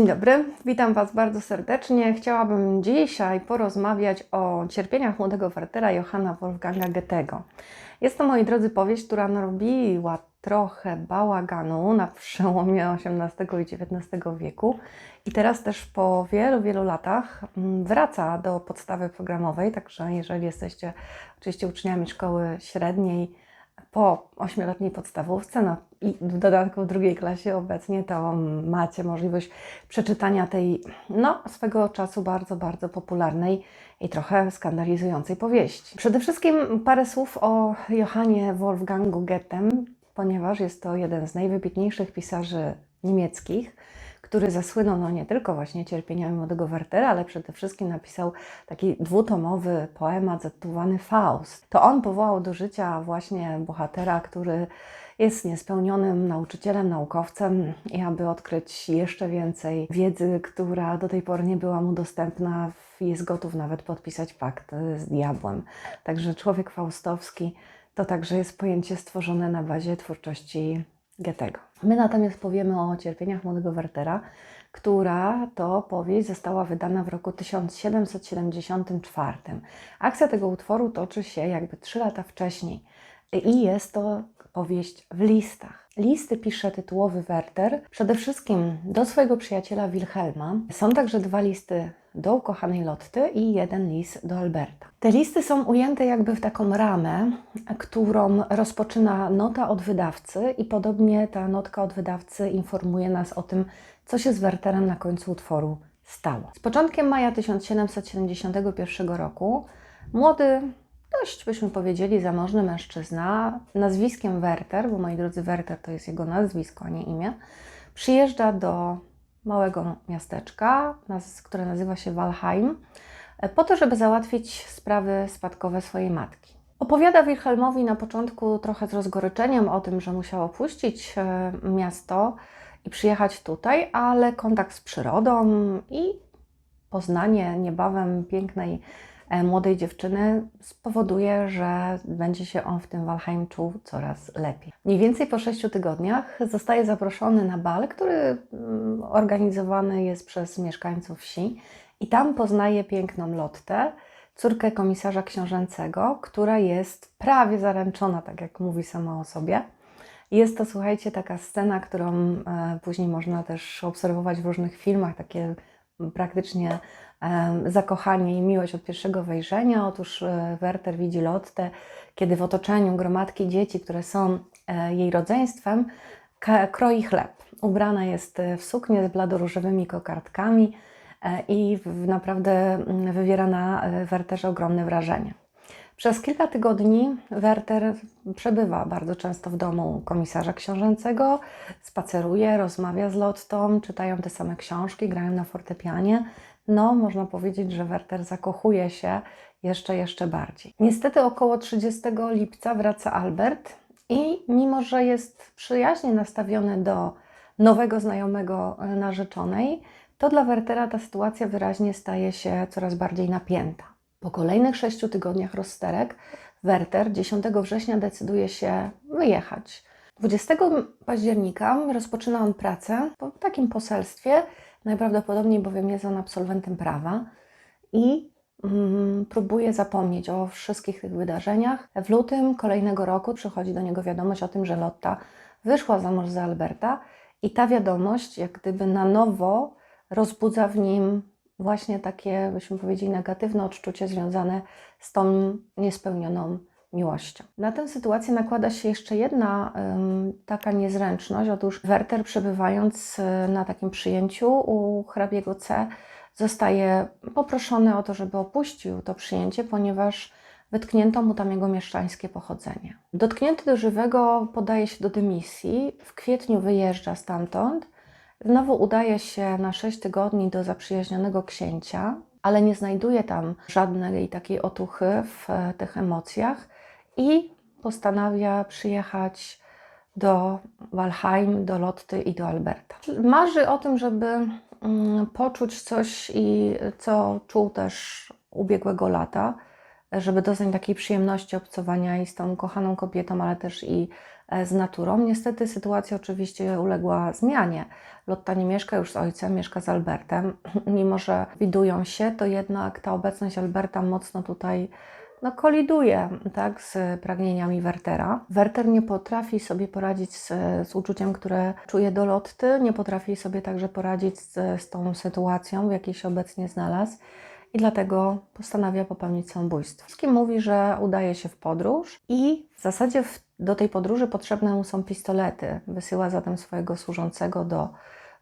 Dzień dobry, witam Was bardzo serdecznie. Chciałabym dzisiaj porozmawiać o cierpieniach młodego Wertera Johanna Wolfganga Goethego. Jest to, moi drodzy, powieść, która narobiła trochę bałaganu na przełomie XVIII i XIX wieku i teraz też po wielu, wielu latach mm, wraca do podstawy programowej, także jeżeli jesteście oczywiście uczniami szkoły średniej, po ośmioletniej podstawówce, no i w dodatku w drugiej klasie obecnie, to macie możliwość przeczytania tej, no, swego czasu bardzo, bardzo popularnej i trochę skandalizującej powieści. Przede wszystkim parę słów o Johannie Wolfgangu Goethem, ponieważ jest to jeden z najwybitniejszych pisarzy niemieckich, który zasłynął no nie tylko właśnie cierpieniami młodego Wertera, ale przede wszystkim napisał taki dwutomowy poemat zatytułowany Faust. To on powołał do życia właśnie bohatera, który jest niespełnionym nauczycielem, naukowcem i aby odkryć jeszcze więcej wiedzy, która do tej pory nie była mu dostępna, jest gotów nawet podpisać pakt z diabłem. Także człowiek faustowski to także jest pojęcie stworzone na bazie twórczości Goethego. My natomiast powiemy o cierpieniach młodego Wertera, która to powieść została wydana w roku 1774. Akcja tego utworu toczy się jakby trzy lata wcześniej i jest to powieść w listach. Listy pisze tytułowy Werter przede wszystkim do swojego przyjaciela Wilhelma. Są także dwa listy do ukochanej Lotty i jeden list do Alberta. Te listy są ujęte jakby w taką ramę, którą rozpoczyna nota od wydawcy i podobnie ta notka od wydawcy informuje nas o tym, co się z Werterem na końcu utworu stało. Z początkiem maja 1771 roku młody dość byśmy powiedzieli zamożny mężczyzna nazwiskiem Werter, bo moi drodzy, Werter to jest jego nazwisko, a nie imię, przyjeżdża do małego miasteczka, które nazywa się Walheim, po to, żeby załatwić sprawy spadkowe swojej matki. Opowiada Wilhelmowi na początku trochę z rozgoryczeniem o tym, że musiał opuścić e, miasto i przyjechać tutaj, ale kontakt z przyrodą i poznanie niebawem pięknej E, młodej dziewczyny spowoduje, że będzie się on w tym Walheim czuł coraz lepiej. Mniej więcej po sześciu tygodniach zostaje zaproszony na bal, który mm, organizowany jest przez mieszkańców wsi i tam poznaje piękną Lottę, córkę komisarza książęcego, która jest prawie zaręczona, tak jak mówi sama o sobie. Jest to, słuchajcie, taka scena, którą e, później można też obserwować w różnych filmach, takie praktycznie zakochanie i miłość od pierwszego wejrzenia. Otóż e, Werter widzi Lottę, kiedy w otoczeniu gromadki dzieci, które są e, jej rodzeństwem, kroi chleb. Ubrana jest e, w suknię z bladoróżowymi kokardkami i naprawdę mm, wywiera na Werterze ogromne wrażenie. Przez kilka tygodni Werter przebywa bardzo często w domu komisarza książęcego, spaceruje, rozmawia z Lottą, czytają te same książki, grają na fortepianie. No, można powiedzieć, że Werter zakochuje się jeszcze, jeszcze bardziej. Niestety około 30 lipca wraca Albert i mimo, że jest przyjaźnie nastawiony do nowego znajomego narzeczonej, to dla Wertera ta sytuacja wyraźnie staje się coraz bardziej napięta. Po kolejnych sześciu tygodniach rozsterek Werter 10 września decyduje się wyjechać. 20 października rozpoczyna on pracę po takim poselstwie, najprawdopodobniej bowiem jest on absolwentem prawa i mm, próbuje zapomnieć o wszystkich tych wydarzeniach. W lutym kolejnego roku przychodzi do niego wiadomość o tym, że Lotta wyszła za mąż za Alberta i ta wiadomość jak gdyby na nowo rozbudza w nim właśnie takie, byśmy powiedzieli, negatywne odczucie związane z tą niespełnioną miłością. Na tę sytuację nakłada się jeszcze jedna taka niezręczność. Otóż Werter, przebywając e, na takim przyjęciu u hrabiego C, zostaje poproszony o to, żeby opuścił to przyjęcie, ponieważ wytknięto mu tam jego mieszczańskie pochodzenie. Dotknięty do żywego podaje się do dymisji, w kwietniu wyjeżdża stamtąd Znowu udaje się na 6 tygodni do zaprzyjaźnionego księcia, ale nie znajduje tam żadnej takiej otuchy w e, tych emocjach i postanawia przyjechać do Walheim, do Lotty i do Alberta. Marzy o tym, żeby mm, poczuć coś i co czuł też ubiegłego lata, żeby doznać takiej przyjemności obcowania i z tą kochaną kobietą, ale też i e, z naturą. Niestety sytuacja oczywiście uległa zmianie. Lotta nie mieszka już z ojcem, mieszka z Albertem. Mimo, że widują się, to jednak ta obecność Alberta mocno tutaj no, koliduje tak, z pragnieniami Wertera. Werter nie potrafi sobie poradzić z, z uczuciem, które czuje do Lotty, nie potrafi sobie także poradzić z, z tą sytuacją, w jakiej się obecnie znalazł i dlatego postanawia popełnić samobójstwo. Wszystkim mówi, że udaje się w podróż i w zasadzie w, do tej podróży potrzebne mu są pistolety. Wysyła zatem swojego służącego do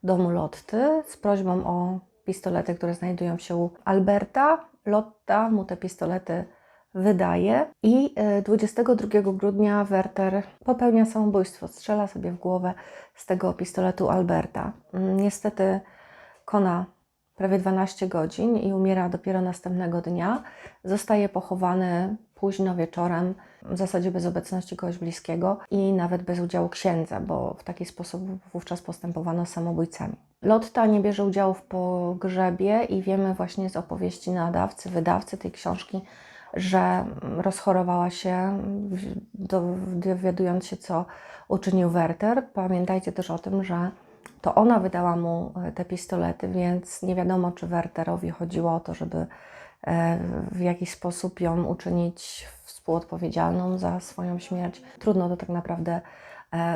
domu Lotty z prośbą o pistolety, które znajdują się u Alberta. Lotta mu te pistolety wydaje i 22 grudnia Werter popełnia samobójstwo, strzela sobie w głowę z tego pistoletu Alberta. Niestety kona prawie 12 godzin i umiera dopiero następnego dnia. Zostaje pochowany późno wieczorem, w zasadzie bez obecności kogoś bliskiego i nawet bez udziału księdza, bo w taki sposób wówczas postępowano samobójcami. Lotta nie bierze udziału w pogrzebie i wiemy właśnie z opowieści nadawcy, wydawcy tej książki, że rozchorowała się, dowiadując się, co uczynił Werter. Pamiętajcie też o tym, że to ona wydała mu e, te pistolety, więc nie wiadomo, czy Werterowi chodziło o to, żeby e, w jakiś sposób ją uczynić współodpowiedzialną za swoją śmierć. Trudno to tak naprawdę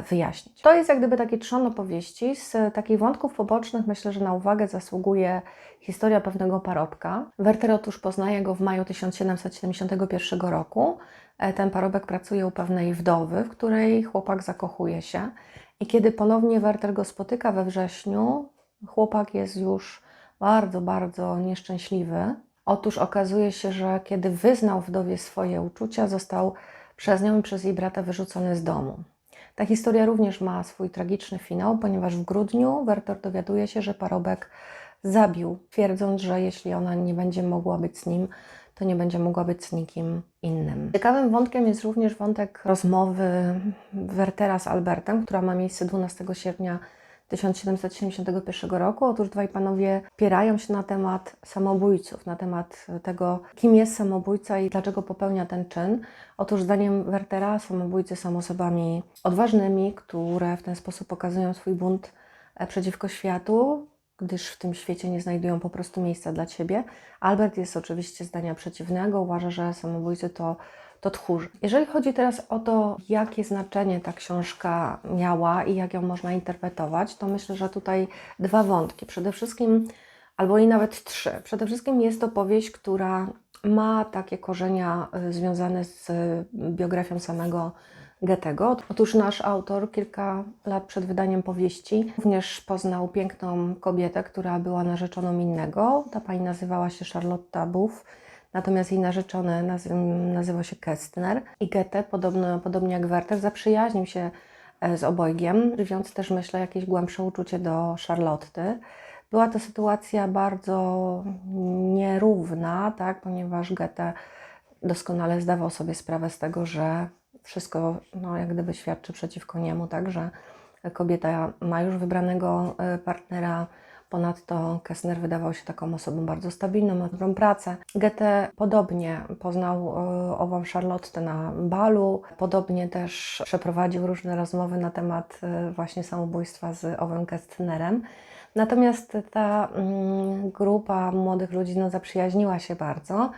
wyjaśnić. To jest jak gdyby taki trzon opowieści. Z takich wątków pobocznych myślę, że na uwagę zasługuje historia pewnego parobka. Werter otóż poznaje go w maju 1771 roku. Ten parobek pracuje u pewnej wdowy, w której chłopak zakochuje się. I kiedy ponownie Werter go spotyka we wrześniu, chłopak jest już bardzo, bardzo nieszczęśliwy. Otóż okazuje się, że kiedy wyznał wdowie swoje uczucia, został przez nią i przez jej brata wyrzucony z domu. Ta historia również ma swój tragiczny finał, ponieważ w grudniu Werter dowiaduje się, że parobek zabił, twierdząc, że jeśli ona nie będzie mogła być z nim, to nie będzie mogła być z nikim innym. Ciekawym wątkiem jest również wątek rozmowy Wertera z Albertem, która ma miejsce 12 sierpnia 1771 roku. Otóż dwaj panowie pierają się na temat samobójców, na temat tego, kim jest samobójca i dlaczego popełnia ten czyn. Otóż zdaniem Wertera samobójcy są osobami odważnymi, które w ten sposób pokazują swój bunt e, przeciwko światu, gdyż w tym świecie nie znajdują po prostu miejsca dla ciebie. Albert jest oczywiście zdania przeciwnego, uważa, że samobójcy to, to tchórzy. Jeżeli chodzi teraz o to, jakie znaczenie ta książka miała i jak ją można interpretować, to myślę, że tutaj dwa wątki. Przede wszystkim, albo i nawet trzy. Przede wszystkim jest to powieść, która ma takie korzenia y, związane z biografią samego Goethego. Otóż nasz autor kilka lat przed wydaniem powieści również poznał piękną kobietę, która była narzeczoną innego. Ta pani nazywała się Charlotta Buff, natomiast jej narzeczony nazy nazywał się Kestner. I Goethe, podobno, podobnie jak Werther, zaprzyjaźnił się e, z obojgiem, żywiąc też, myślę, jakieś głębsze uczucie do Charlotty. Była to sytuacja bardzo nierówna, tak, ponieważ Goethe doskonale zdawał sobie sprawę z tego, że wszystko no, jak gdyby świadczy przeciwko niemu, tak, że kobieta ma już wybranego e, partnera, Ponadto Kessner wydawał się taką osobą bardzo stabilną, ma dobrą pracę. Goethe podobnie poznał e, ową Charlotte na balu, podobnie też przeprowadził różne rozmowy na temat e, właśnie samobójstwa z owym Kestnerem. Natomiast ta mm, grupa młodych ludzi no, zaprzyjaźniła się bardzo.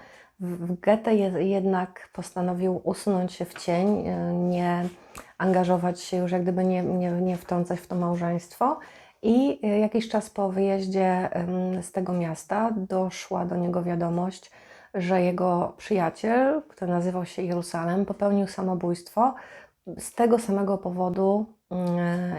Goethe jednak postanowił usunąć się w cień, e, nie angażować się już, jak gdyby nie, nie, nie wtrącać w to małżeństwo. I e, jakiś czas po wyjeździe z tego miasta doszła do niego wiadomość, że jego przyjaciel, który nazywał się Jeruzalem, popełnił samobójstwo z tego samego powodu,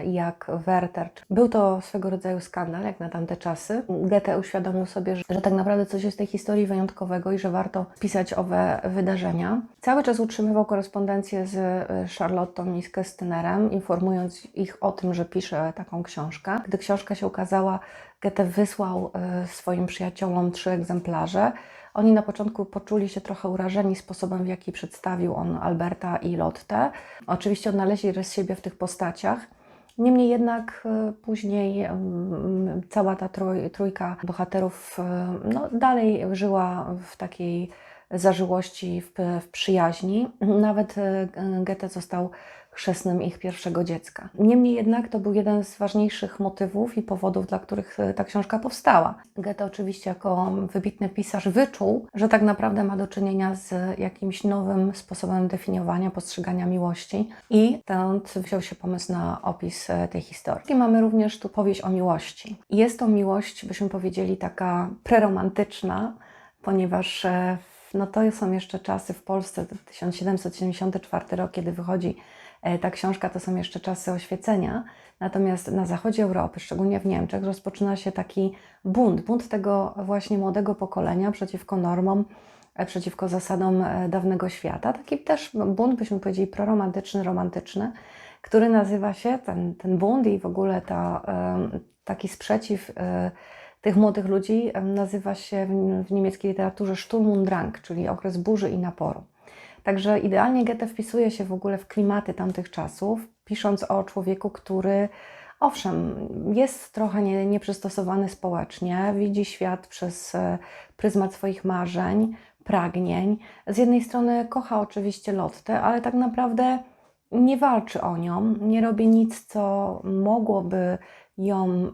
jak Werther. Był to swego rodzaju skandal, jak na tamte czasy. Goethe uświadomił sobie, że, że tak naprawdę coś jest w tej historii wyjątkowego i że warto pisać owe wydarzenia. Cały czas utrzymywał korespondencję z e, Charlottą i z Kestynerem, informując ich o tym, że pisze taką książkę. Gdy książka się ukazała, Goethe wysłał e, swoim przyjaciołom trzy egzemplarze. Oni na początku poczuli się trochę urażeni sposobem, w jaki przedstawił on Alberta i Lotte. Oczywiście odnaleźli rys siebie w tych postaciach. Niemniej jednak e, później cała ta trój, trójka bohaterów e, no, dalej żyła w takiej zażyłości w, w przyjaźni. Nawet Goethe został chrzestnym ich pierwszego dziecka. Niemniej jednak to był jeden z ważniejszych motywów i powodów, dla których e, ta książka powstała. Goethe oczywiście jako wybitny pisarz wyczuł, że tak naprawdę ma do czynienia z jakimś nowym sposobem definiowania, postrzegania miłości i stąd wziął się pomysł na opis e, tej historii. I mamy również tu powieść o miłości. Jest to miłość, byśmy powiedzieli, taka preromantyczna, ponieważ e, no to są jeszcze czasy w Polsce, 1774 rok, kiedy wychodzi e, ta książka, to są jeszcze czasy oświecenia. Natomiast na zachodzie Europy, szczególnie w Niemczech, rozpoczyna się taki bunt, bunt tego właśnie młodego pokolenia przeciwko normom, e, przeciwko zasadom dawnego świata. Taki też bunt, byśmy powiedzieli, proromantyczny, romantyczny, który nazywa się, ten, ten bunt i w ogóle ta, taki sprzeciw tych młodych ludzi nazywa się w niemieckiej literaturze Sturm und Drang, czyli okres burzy i naporu. Także idealnie Goethe wpisuje się w ogóle w klimaty tamtych czasów, pisząc o człowieku, który owszem, jest trochę nie, nieprzystosowany społecznie, widzi świat przez e, pryzmat swoich marzeń, pragnień. Z jednej strony kocha oczywiście Lottę, ale tak naprawdę nie walczy o nią, nie robi nic, co mogłoby ją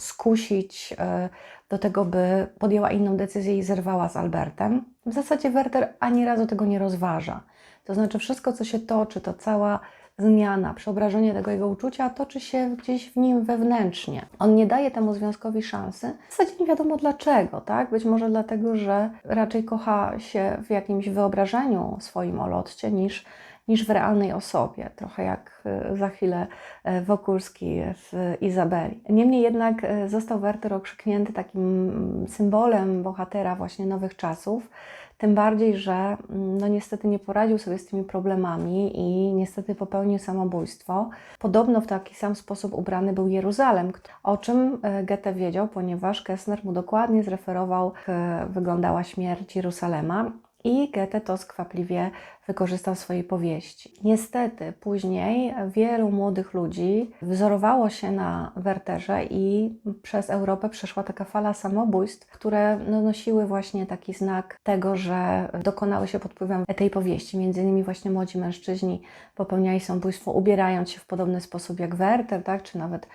skusić e, do tego, by podjęła inną decyzję i zerwała z Albertem. W zasadzie Werter ani razu tego nie rozważa. To znaczy, wszystko, co się toczy, to cała zmiana, przeobrażenie tego jego uczucia toczy się gdzieś w nim wewnętrznie. On nie daje temu związkowi szansy. W zasadzie nie wiadomo dlaczego, tak? Być może dlatego, że raczej kocha się w jakimś wyobrażeniu swoim o niż niż w realnej osobie, trochę jak e, za chwilę e, Wokulski w Izabeli. Niemniej jednak e, został Werter okrzyknięty takim symbolem bohatera właśnie nowych czasów, tym bardziej, że mm, no niestety nie poradził sobie z tymi problemami i niestety popełnił samobójstwo. Podobno w taki sam sposób ubrany był Jeruzalem, o czym Goethe wiedział, ponieważ Kessner mu dokładnie zreferował, jak wyglądała śmierć Jeruzalema i Goethe to skwapliwie wykorzystał w swojej powieści. Niestety później wielu młodych ludzi wzorowało się na Werterze i przez Europę przeszła taka fala samobójstw, które no, nosiły właśnie taki znak tego, że dokonały się pod wpływem tej powieści. Między innymi właśnie młodzi mężczyźni popełniali samobójstwo ubierając się w podobny sposób jak Werter, tak, czy nawet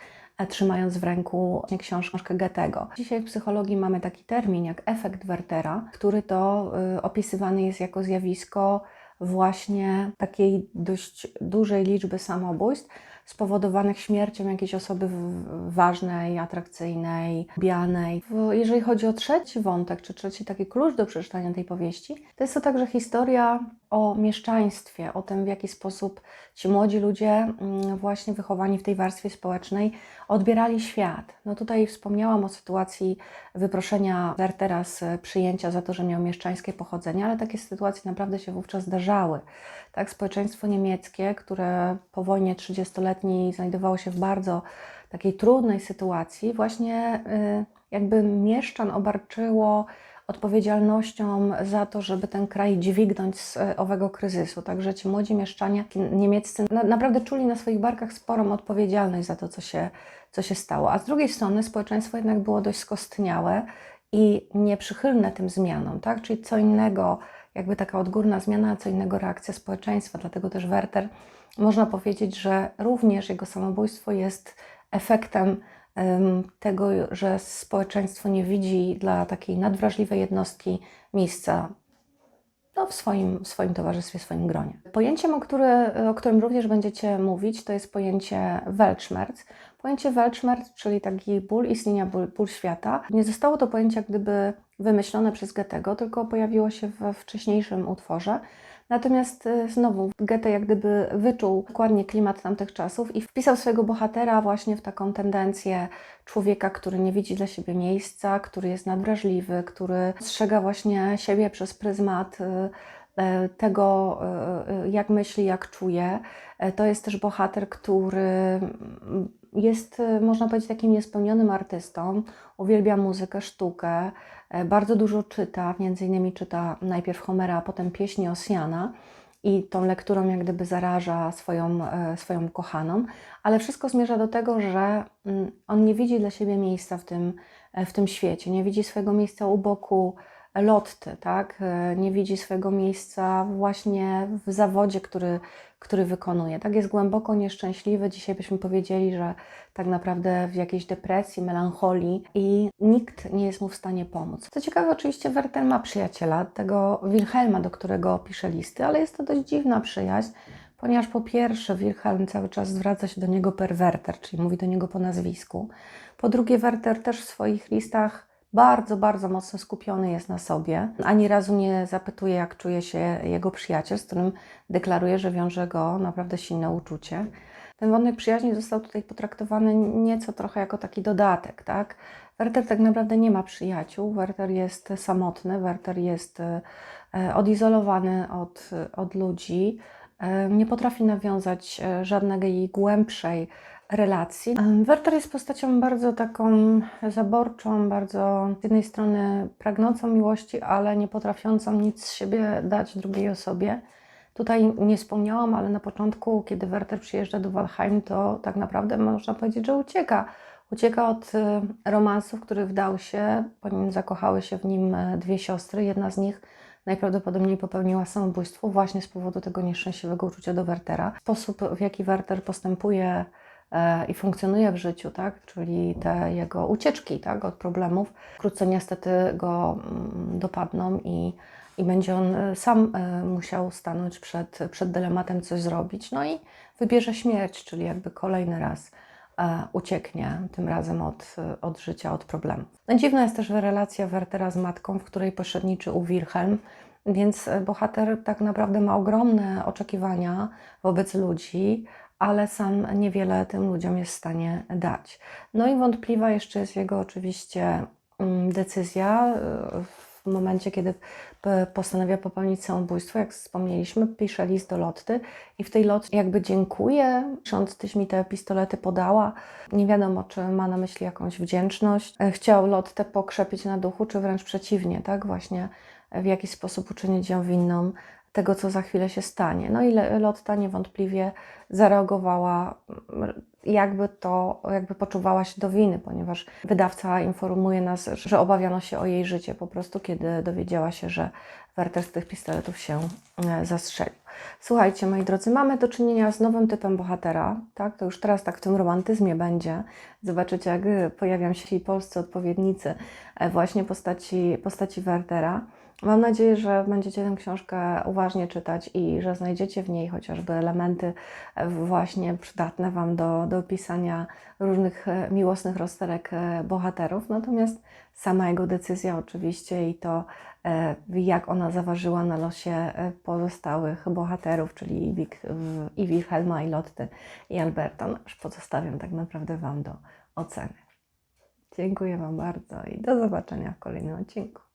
trzymając w ręku książkę Goethego. Dzisiaj w psychologii mamy taki termin jak efekt Wertera, który to y, opisywany jest jako zjawisko właśnie takiej dość dużej liczby samobójstw spowodowanych śmiercią jakiejś osoby ważnej, atrakcyjnej, lubianej. Jeżeli chodzi o trzeci wątek, czy trzeci taki klucz do przeczytania tej powieści, to jest to także historia o mieszczaństwie, o tym, w jaki sposób ci młodzi ludzie, mm, właśnie wychowani w tej warstwie społecznej, odbierali świat. No tutaj wspomniałam o sytuacji wyproszenia Wertera z przyjęcia za to, że miał mieszczańskie pochodzenie, ale takie sytuacje naprawdę się wówczas zdarzały. Tak, społeczeństwo niemieckie, które po wojnie 30-letniej znajdowało się w bardzo takiej trudnej sytuacji, właśnie y, jakby mieszczan obarczyło odpowiedzialnością za to, żeby ten kraj dźwignąć z e, owego kryzysu. Także ci młodzi mieszczanie niemieccy naprawdę czuli na swoich barkach sporą odpowiedzialność za to, co się, co się stało. A z drugiej strony społeczeństwo jednak było dość skostniałe i nieprzychylne tym zmianom, tak? czyli co innego, jakby taka odgórna zmiana, a co innego reakcja społeczeństwa. Dlatego też Werter, można powiedzieć, że również jego samobójstwo jest efektem tego, że społeczeństwo nie widzi dla takiej nadwrażliwej jednostki miejsca no, w, swoim, w swoim towarzystwie, w swoim gronie. Pojęciem, o, który, o którym również będziecie mówić, to jest pojęcie Weltschmerz. Pojęcie Weltschmerz, czyli taki ból istnienia, ból, ból świata, nie zostało to pojęcie gdyby wymyślone przez Goethego, tylko pojawiło się we wcześniejszym utworze. Natomiast e, znowu Goethe jak gdyby wyczuł dokładnie klimat tamtych czasów i wpisał swojego bohatera właśnie w taką tendencję człowieka, który nie widzi dla siebie miejsca, który jest nadwrażliwy, który strzega właśnie siebie przez pryzmat e, e, tego, jak myśli, jak czuje. To jest też bohater, który jest, można powiedzieć, takim niespełnionym artystą. Uwielbia muzykę, sztukę, bardzo dużo czyta, między innymi czyta najpierw Homera, a potem pieśni Osjana i tą lekturą jak gdyby zaraża swoją, e, swoją kochaną, ale wszystko zmierza do tego, że mm, on nie widzi dla siebie miejsca w tym, e, w tym świecie, nie widzi swojego miejsca u boku Lotty, tak? E, Nie widzi swojego miejsca właśnie w zawodzie, który, który wykonuje. Tak jest głęboko nieszczęśliwy. Dzisiaj byśmy powiedzieli, że tak naprawdę w jakiejś depresji, melancholii i nikt nie jest mu w stanie pomóc. Co ciekawe, oczywiście Werter ma przyjaciela, tego Wilhelma, do którego pisze listy, ale jest to dość dziwna przyjaźń, ponieważ po pierwsze Wilhelm cały czas zwraca się do niego per Werter, czyli mówi do niego po nazwisku. Po drugie, Werter też w swoich listach bardzo, bardzo mocno skupiony jest na sobie. Ani razu nie zapytuje, jak czuje się jego przyjaciel, z którym deklaruje, że wiąże go naprawdę silne uczucie. Ten wątek przyjaźni został tutaj potraktowany nieco trochę jako taki dodatek, tak? Werter tak naprawdę nie ma przyjaciół, Werter jest samotny, Werter jest e, odizolowany od, od ludzi, e, nie potrafi nawiązać e, żadnej głębszej relacji. Werter jest postacią bardzo taką zaborczą, bardzo z jednej strony pragnącą miłości, ale nie potrafiącą nic z siebie dać drugiej osobie. Tutaj nie wspomniałam, ale na początku, kiedy Werter przyjeżdża do Walheim, to tak naprawdę można powiedzieć, że ucieka. Ucieka od e, romansu, w który wdał się, ponieważ zakochały się w nim e, dwie siostry. Jedna z nich najprawdopodobniej popełniła samobójstwo właśnie z powodu tego nieszczęśliwego uczucia do Wertera. Sposób, w jaki Werter postępuje i funkcjonuje w życiu, tak? czyli te jego ucieczki tak? od problemów, wkrótce niestety go mm, dopadną i, i będzie on e, sam e, musiał stanąć przed, przed dylematem, coś zrobić. No i wybierze śmierć, czyli jakby kolejny raz e, ucieknie, tym razem od, od życia, od problemów. No, dziwna jest też relacja Wertera z matką, w której pośredniczy u Wilhelm, więc bohater tak naprawdę ma ogromne oczekiwania wobec ludzi, ale sam niewiele tym ludziom jest w stanie dać. No i wątpliwa jeszcze jest jego oczywiście mm, decyzja e, w momencie, kiedy p- postanawia popełnić samobójstwo, jak wspomnieliśmy, pisze list do Lotty i w tej Lotty jakby dziękuję, pisząc, tyś mi te pistolety podała. Nie wiadomo, czy ma na myśli jakąś wdzięczność. E, Chciał Lottę pokrzepić na duchu, czy wręcz przeciwnie, tak? Właśnie w jakiś sposób uczynić ją winną tego, co za chwilę się stanie. No i Lotta niewątpliwie zareagowała, mm, jakby to, jakby poczuwała się do winy, ponieważ wydawca informuje nas, że obawiano się o jej życie po prostu, kiedy dowiedziała się, że Werter z tych pistoletów się e, zastrzelił. Słuchajcie, moi drodzy, mamy do czynienia z nowym typem bohatera, tak? To już teraz tak w tym romantyzmie będzie. Zobaczycie, jak e, pojawią się polscy odpowiednicy e, właśnie postaci, postaci Wertera. Mam nadzieję, że będziecie tę książkę uważnie czytać i że znajdziecie w niej chociażby elementy e, właśnie przydatne Wam do, do opisania różnych e, miłosnych rozterek e, bohaterów. Natomiast sama jego decyzja oczywiście i to, jak ona zaważyła na losie pozostałych bohaterów, czyli i Wilhelma, i Lotty, i Alberta, no już pozostawiam tak naprawdę Wam do oceny. Dziękuję Wam bardzo i do zobaczenia w kolejnym odcinku.